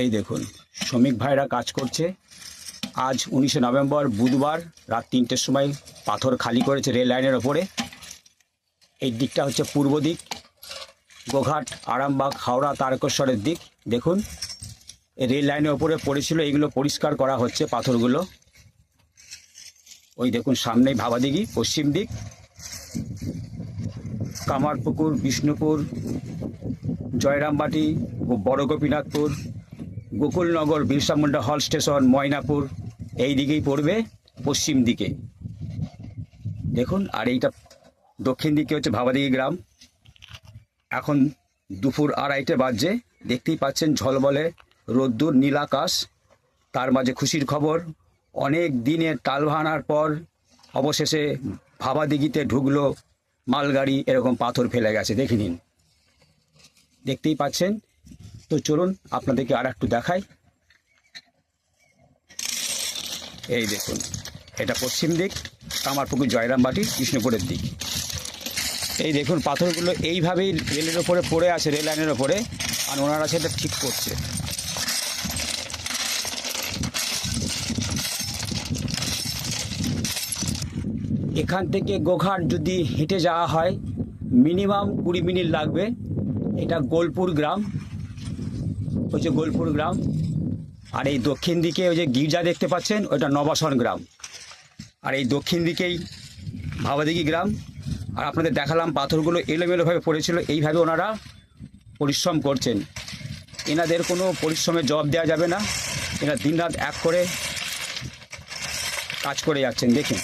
এই দেখুন, শ্রমিক ভাইরা কাজ করছে। আজ উনিশে নভেম্বর, বুধবার রাত তিনটের সময় পাথর খালি করেছে রেল লাইনের ওপরে। এই দিকটা হচ্ছে পূর্ব দিক, গোঘাট, আরামবাগ, হাওড়া, তারকেশ্বরের দিক। দেখুন রেল লাইনের ওপরে পড়েছিল, এইগুলো পরিষ্কার করা হচ্ছে পাথরগুলো। ওই দেখুন, সামনেই ভাবাদিঘি, পশ্চিম দিক। কামারপুকুর, বিষ্ণুপুর, জয়রামবাটি বড় গোপীনাথপুর গোকুলনগর বিরসা মুন্ডা হল স্টেশন, ময়নাপুর, এই দিকেই পড়বে পশ্চিম দিকে। দেখুন, আর এইটা দক্ষিণ দিকে হচ্ছে ভাবাদিঘি গ্রাম। এখন দুপুর আড়াইটে বাজছে, দেখতেই পাচ্ছেন ঝলবলে রোদ্দুর, নীল আকাশ। তার মাঝে খুশির খবর, অনেক দিনের টাল ভাঙার পর অবশেষে ভাবাদিঘিতে ঢুকলো মালগাড়ি, এরকম পাথর ফেলে গেছে। দেখে নিন। দেখতেই পাচ্ছেন তো চলুন আপনাদেরকে আর একটু দেখাই। এই দেখুন, এটা পশ্চিম দিক, কামারপুকুর জয়রামবাটি, কৃষ্ণপুরের দিক। এই দেখুন, পাথরগুলো এইভাবেই রেলের ওপরে পড়ে আছে, রেল লাইনের ওপরে, আর ওনারা সেটা ঠিক করছে। এখান থেকে গোঘাট যদি হেঁটে যাওয়া হয়, মিনিমাম কুড়ি মিনিট লাগবে। এটা গোলপুর গ্রাম হচ্ছে গোলপুর গ্রাম আর এই দক্ষিণ দিকে ওই যে গির্জা দেখতে পাচ্ছেন ওটা নবাসন গ্রাম। আর এই দক্ষিণ দিকেই ভাবাদিঘি গ্রাম। আর আপনাদের দেখালাম, পাথরগুলো এলোমেলোভাবে পড়েছিল। এইভাবে ওনারা পরিশ্রম করছেন। এনাদের কোনো পরিশ্রমের জবাব দেওয়া যাবে না। এরা দিনরাত এক করে কাজ করে যাচ্ছেন, দেখুন।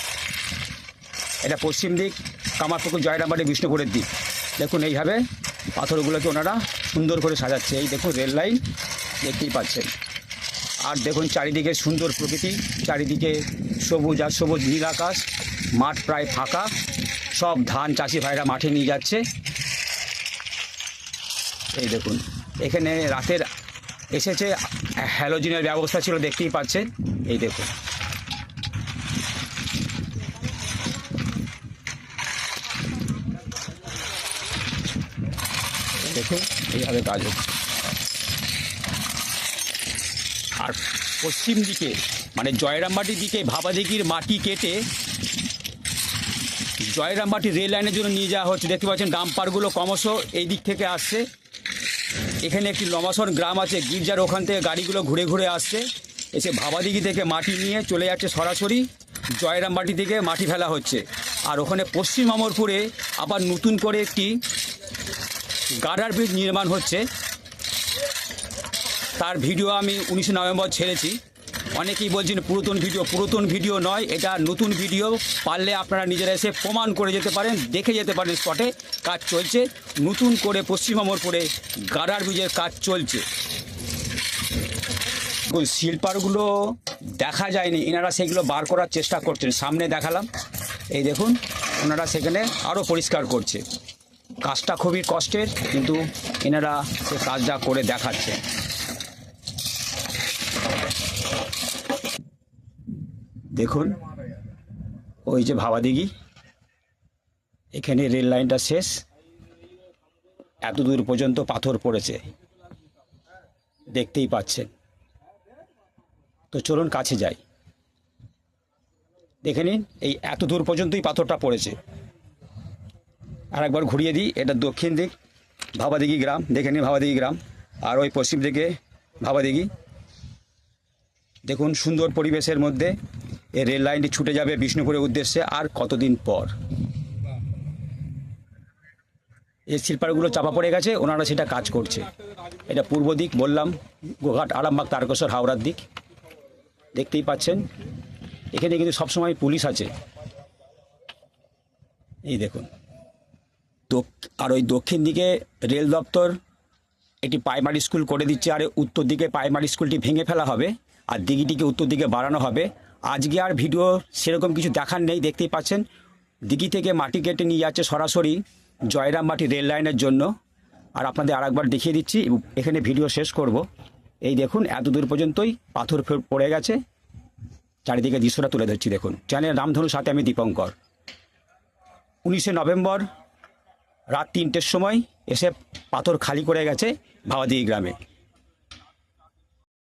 এটা পশ্চিম দিক, কামারপুকুর, জয়রামবাড়ি, বিষ্ণুপুরের দিক। দেখুন এইভাবে পাথরগুলোকে ওনারা সুন্দর করে সাজাচ্ছে। এই দেখুন, রেল লাইন দেখতেই পাচ্ছেন। আর দেখুন, চারিদিকে সুন্দর প্রকৃতি, চারিদিকে সবুজ আর সবুজ নীল আকাশ, মাঠ প্রায় ফাঁকা, সব ধান চাষি ভাইরা মাঠে নিয়ে যাচ্ছে। এই দেখুন, এখানে রাতের এসেছে, হ্যালোজিনের ব্যবস্থা ছিল, দেখতেই পাচ্ছেন। এই দেখুন দেখুন এইভাবে কাজ হচ্ছে। আর পশ্চিম দিকে মানে জয়রামবাটির দিকে ভাবাদিঘির মাটি কেটে জয়রামবাটি রেল লাইনের জন্য নিয়ে যাওয়া হচ্ছে। দেখতে পাচ্ছেন ডাম্পারগুলো ক্রমশ এই দিক থেকে আসছে। এখানে একটি লমাসন গ্রাম আছে, গির্জার ওখান থেকে গাড়িগুলো ঘুরে ঘুরে আসছে। এসে ভাবাদিঘি থেকে মাটি নিয়ে চলে যাচ্ছে সরাসরি জয়রামবাটি থেকে মাটি ফেলা হচ্ছে। আর ওখানে পশ্চিম অমরপুরে আবার নতুন করে একটি গার্ডার ব্রিজ নির্মাণ হচ্ছে। তার ভিডিও আমি উনিশে নভেম্বর ছেড়েছি। অনেকেই বলছেন পুরাতন ভিডিও। পুরাতন ভিডিও নয়, এটা নতুন ভিডিও। পারলে আপনারা নিজেরা এসে প্রমাণ করে যেতে পারেন, দেখে যেতে পারেন স্পটে কাজ চলছে। নতুন করে পশ্চিম অমরপুরে গার্ডার ব্রিজের কাজ চলছে। শিল্পারগুলো দেখা যায়নি। এনারা সেগুলো বার করার চেষ্টা করছেন। সামনে দেখালাম। এই দেখুন, ওনারা সেখানে আরও পরিষ্কার করছে। কাজটা খুবই কষ্টের, কিন্তু এনারা সে কাজটা করে দেখাচ্ছে। দেখুন, ওই যে ভাবাদিঘি, এখানে রেল লাইনটা শেষ। এত দূর পর্যন্ত পাথর পড়েছে, দেখতেই পাচ্ছেন। তো চলুন কাছে যাই। দেখে নিন, এই এত দূর পর্যন্তই পাথরটা পড়েছে। আর একবার ঘুরিয়ে দিই, এটা দক্ষিণ দিক, ভাবাদিঘি গ্রাম, দেখে নিন ভাবাদিঘি গ্রাম। আর ওই পশ্চিম দিকে ভাবাদিঘি। দেখুন সুন্দর পরিবেশের মধ্যে এই রেল লাইনটি ছুটে যাবে বিষ্ণুপুরের উদ্দেশ্যে আর কতদিন পর। এই শিল্পারগুলো চাপা পড়ে গেছে, ওনারা সেটা কাজ করছে। এটা পূর্ব দিক বললাম গোঘাট আরামবাগ, তারকেশ্বর, হাওড়ার দিক। দেখতেই পাচ্ছেন, এখানে কিন্তু সবসময় পুলিশ আছে। এই দেখুন। আর ওই দক্ষিণ দিকে রেল দপ্তর একটি প্রাইমারি স্কুল করে দিচ্ছে, আর উত্তর দিকে প্রাইমারি স্কুলটি ভেঙে ফেলা হবে, আর দিঘিটিকে উত্তর দিকে বাড়ানো হবে। আজকে আর ভিডিও সেরকম কিছু দেখার নেই, দেখতেই পাচ্ছেন। দিঘি থেকে মাটি কেটে নিয়ে যাচ্ছে সরাসরি জয়রামবাটি রেল লাইনের জন্য। আর আপনাদের আরেকবার দেখিয়ে দিচ্ছি, এখানে ভিডিও শেষ করব। এই দেখুন, এত দূর পর্যন্তই পাথর পড়ে গেছে। চারিদিকে দৃশ্যটা তুলে ধরছি, দেখুন। চ্যানেল রামধনুর সাথে আমি দীপঙ্কর। উনিশে নভেম্বর রাত তিনটের সময় এসে পাথর খালি করে গেছে ভাওয়াদিঘি গ্রামে।